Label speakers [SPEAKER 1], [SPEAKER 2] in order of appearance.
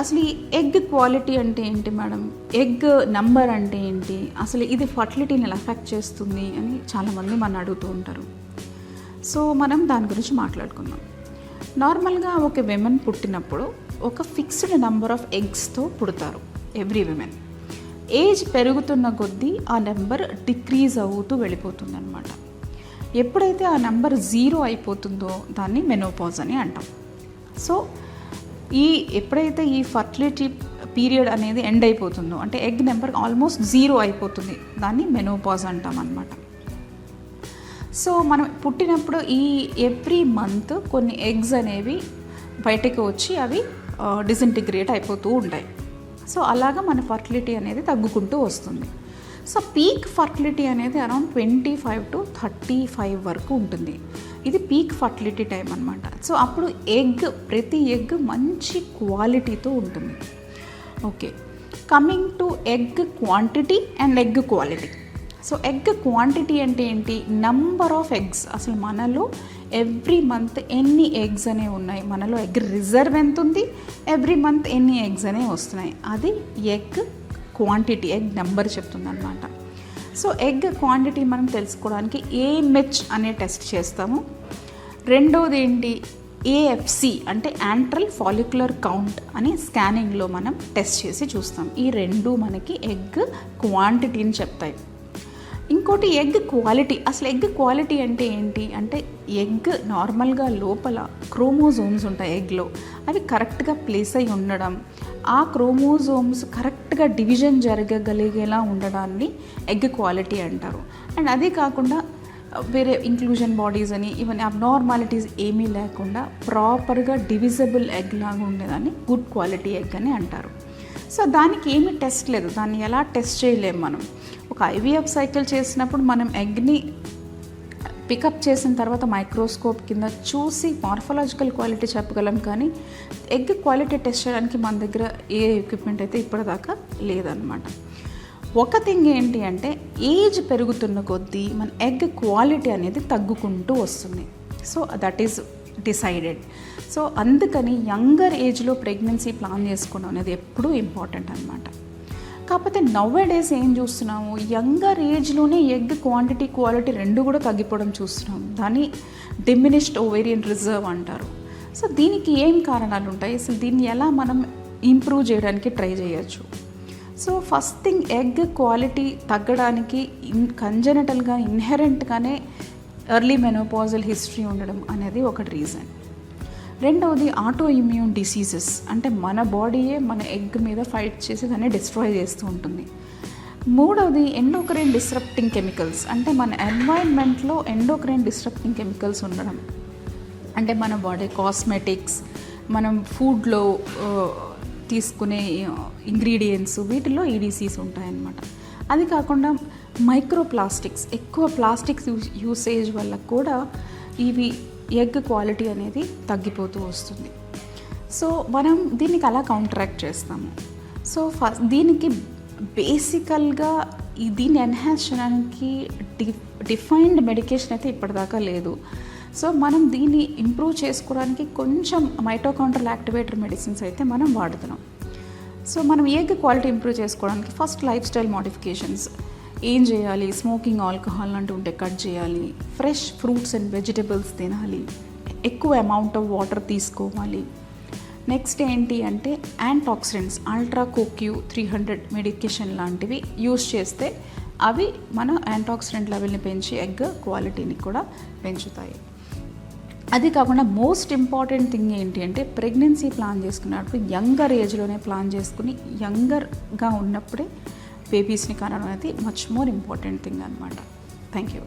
[SPEAKER 1] అసలు ఈ egg quality అంటే ఏంటి మేడం? ఎగ్ నంబర్ అంటే ఏంటి? అసలు ఇది ఫర్టిలిటీని ఎలా ఎఫెక్ట్ చేస్తుంది అని చాలామంది మన అడుగుతూ ఉంటారు. సో మనం దాని గురించి మాట్లాడుకుందాం. నార్మల్గా ఒక విమెన్ పుట్టినప్పుడు ఒక ఫిక్స్డ్ నెంబర్ ఆఫ్ ఎగ్స్తో పుడతారు ఎవ్రీ విమెన్ ఏజ్ పెరుగుతున్న కొద్దీ ఆ నెంబర్ డిక్రీజ్ అవుతూ వెళ్ళిపోతుంది అనమాట ఎప్పుడైతే ఆ నెంబర్ జీరో అయిపోతుందో దాన్ని మెనోపాజ్ అని అంటాం. సో ఈ ఎప్పుడైతే ఈ ఫర్టిలిటీ పీరియడ్ అనేది ఎండ్ అయిపోతుందో అంటే ఎగ్ నెంబర్ ఆల్మోస్ట్ జీరో అయిపోతుంది. దాన్ని మెనోపాజ్ అంటాం అనమాట సో మనం పుట్టినప్పుడు ఈ ఎవ్రీ మంత్ కొన్ని ఎగ్స్ అనేవి బయటకు వచ్చి అవి డిసింటిగ్రేట్ అయిపోతూ ఉంటాయి. సో అలాగా మన ఫర్టిలిటీ అనేది తగ్గుకుంటూ వస్తుంది. సో పీక్ ఫర్టిలిటీ అనేది around twenty five to thirty five వరకు ఉంటుంది. ఇది పీక్ ఫర్టిలిటీ టైం అనమాట సో అప్పుడు ఎగ్ ప్రతి ఎగ్ మంచి క్వాలిటీతో ఉంటుంది. Okay. Coming to egg quantity and egg quality. So egg quantity అంటే ఏంటి? Number of eggs. అసలు మనలో ఎవ్రీ మంత్ ఎన్ని ఎగ్స్ అనే ఉన్నాయి? మనలో ఎగ్ రిజర్వ్ ఎంత ఉంది? ఎవ్రీ మంత్ ఎన్ని ఎగ్స్ అనే వస్తున్నాయి. అది ఎగ్ క్వాంటిటీ ఎగ్ నెంబర్ చెప్తుంది అనమాట సో ఎగ్ క్వాంటిటీ మనం తెలుసుకోవడానికి ఏ మెచ్ అనే టెస్ట్ చేస్తాము. రెండోది ఏంటి? ఏఎఫ్సి అంటే యాంట్రల్ ఫాలిక్యులర్ కౌంట్ అని స్కానింగ్లో మనం టెస్ట్ చేసి చూస్తాం. ఈ రెండు మనకి ఎగ్ క్వాంటిటీని చెప్తాయి. ఇంకోటి ఎగ్ క్వాలిటీ అసలు ఎగ్ క్వాలిటీ అంటే ఏంటి? అంటే ఎగ్ నార్మల్గా లోపల క్రోమోజోమ్స్ ఉంటాయి ఎగ్లో అవి కరెక్ట్గా ప్లేస్ అయి ఉండడం. ఆ క్రోమోజోమ్స్ కరెక్ట్గా డివిజన్ జరగగలిగేలా ఉండడాన్ని ఎగ్ క్వాలిటీ అంటారు. అండ్ అదే కాకుండా వేరే ఇంక్లూజన్ బాడీస్ అని ఇవన్నీ అబ్నార్మాలిటీస్ ఏమీ లేకుండా ప్రాపర్గా డివిజబుల్ ఎగ్ లాగా ఉండేదాన్ని గుడ్ క్వాలిటీ ఎగ్ అని అంటారు. సో దానికి ఏమీ టెస్ట్ లేదు. దాన్ని ఎలా టెస్ట్ చేయలేము మనం. ఒక ఐవీఎఫ్ సైకిల్ చేసినప్పుడు మనం ఎగ్ని పికప్ చేసిన తర్వాత మైక్రోస్కోప్ కింద చూసి మార్ఫలాజికల్ క్వాలిటీ చెప్పగలం కానీ ఎగ్ క్వాలిటీ టెస్ట్ చేయడానికి మన దగ్గర ఏ ఎక్విప్మెంట్ అయితే ఇప్పటిదాకా లేదనమాట ఒక థింగ్ ఏంటి అంటే ఏజ్ పెరుగుతున్న కొద్దీ మన ఎగ్ క్వాలిటీ అనేది తగ్గుకుంటూ వస్తుంది. So that is decided so అందుకని యంగర్ ఏజ్లో ప్రెగ్నెన్సీ ప్లాన్ చేసుకోవడం అనేది ఎప్పుడూ ఇంపార్టెంట్ అనమాట కాకపోతే నవ్వే డేస్ ఏం చూస్తున్నాము? యంగర్ ఏజ్లోనే ఎగ్ క్వాంటిటీ క్వాలిటీ రెండు కూడా తగ్గిపోవడం చూస్తున్నాం దాన్ని డిమినిష్డ్ ఓవేరియన్ రిజర్వ్ అంటారు. సో దీనికి ఏం కారణాలు ఉంటాయి? అసలు దీన్ని ఎలా మనం ఇంప్రూవ్ చేయడానికి ట్రై చేయొచ్చు? So first thing egg quality తగ్గడానికి ఇన్ కంజనటల్గా ఇన్హెరెంట్గానే ఎర్లీ మెనోపాజల్ హిస్టరీ ఉండడం అనేది ఒకటి రీజన్ రెండవది ఆటో ఇమ్యూన్ డిసీజెస్ అంటే మన బాడీయే మన ఎగ్ మీద ఫైట్ చేసి దాన్ని డిస్ట్రాయ్ చేస్తూ ఉంటుంది. మూడవది ఎండోక్రైన్ డిస్రప్టింగ్ కెమికల్స్ అంటే మన ఎన్వైర్న్మెంట్లో ఎండోక్రైన్ డిస్రప్టింగ్ కెమికల్స్ ఉండడం. అంటే మన బాడీ కాస్మెటిక్స్ మనం ఫుడ్లో తీసుకునే ఇంగ్రీడియంట్స్ వీటిలో ఈడీసీస్ ఉంటాయన్నమాట. అది కాకుండా మైక్రో ప్లాస్టిక్స్ ఎక్కువ ప్లాస్టిక్స్ యూసేజ్ వల్ల కూడా ఇవి ఎగ్ క్వాలిటీ అనేది తగ్గిపోతూ వస్తుంది. సో మనం దీనికి అలా కౌంటరాక్ట్ చేస్తాము. సో ఫస్ట్ దీనికి బేసికల్గా దీన్ని ఎన్హాన్స్ చేయడానికి డి డిఫైన్డ్ మెడికేషన్ అయితే ఇప్పటిదాకా లేదు. సో మనం దీన్ని ఇంప్రూవ్ చేసుకోవడానికి కొంచెం మైటోకౌంటర్ యాక్టివేటర్ మెడిసిన్స్ అయితే మనం వాడుతున్నాం. సో మనం ఎగ్ క్వాలిటీ ఇంప్రూవ్ చేసుకోవడానికి ఫస్ట్ లైఫ్ స్టైల్ మోడిఫికేషన్స్ ఏం చేయాలి? స్మోకింగ్ ఆల్కహాల్ అంటూ ఉంటే కట్ చేయాలి. ఫ్రెష్ ఫ్రూట్స్ అండ్ వెజిటబుల్స్ తినాలి. ఎక్కువ అమౌంట్ ఆఫ్ వాటర్ తీసుకోవాలి. నెక్స్ట్ ఏంటి అంటే antioxidants ultra CoQ three hundred medication లాంటివి యూస్ చేస్తే అవి మన యాంటాక్సిడెంట్ లెవెల్ని పెంచి ఎగ్ క్వాలిటీని కూడా పెంచుతాయి. అది కాకుండా మోస్ట్ ఇంపార్టెంట్ థింగ్ ఏంటి అంటే ప్రెగ్నెన్సీ ప్లాన్ చేసుకున్నప్పుడు యంగర్ ఏజ్లోనే ప్లాన్ చేసుకుని యంగర్గా ఉన్నప్పుడే బేబీస్ని కనడం అనేది మచ్ మోర్ ఇంపార్టెంట్ థింగ్ అనమాట థ్యాంక్ యూ